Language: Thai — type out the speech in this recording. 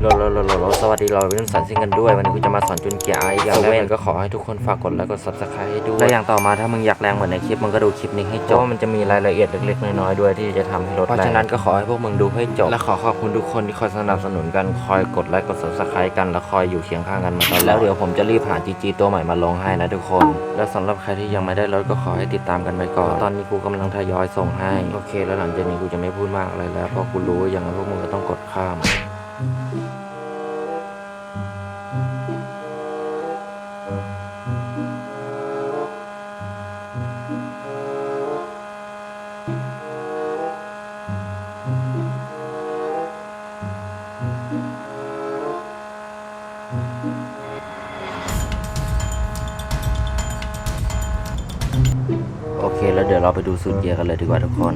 โหลโหลโหลโหลโหลสวัสดีเราเป็นสันซิงกันด้วยวันนี้กูจะมาสอนจุนเกียร์ไออย่างแรกก็ขอให้ทุกคนฝากกดไลค์กด subscribe ให้ด้วยและอย่างต่อมาถ้ามึงอยากแรงเหมือนในคลิปมึงก็ดูคลิปนี้ให้จบเพราะว่ามันจะมีรายละเอียดเล็กๆน้อยๆด้วยที่จะทำให้รถแรงเพราะฉะนั้นก็ขอให้พวกมึงดูให้จบ และขอขอบคุณทุกคนที่คอยสนับสนุนกันคอยกดไลค์กด subscribe กันและคอยอยู่เคียงข้างกันมาตลอดแล้วเดี๋ยวผมจะรีบหา GG ตัวใหม่มาลงให้นะทุกคน และสำหรับใครที่ยังไม่ได้รถก็ขอให้ติดตามกันไปก่อนตอนนี้กูกำลังทยอยส่งให้โอเค แล้วหลังจากนี้กูจะไม่พูดมากอะไรแล้วเพราะกูรู้ว่าอย่างนั้นพวกมึงก็ต้องกดข้าม โอเค แล้วเดี๋ยวเราไปดูสูตรเกียร์กันเลยดีกว่าทุกคน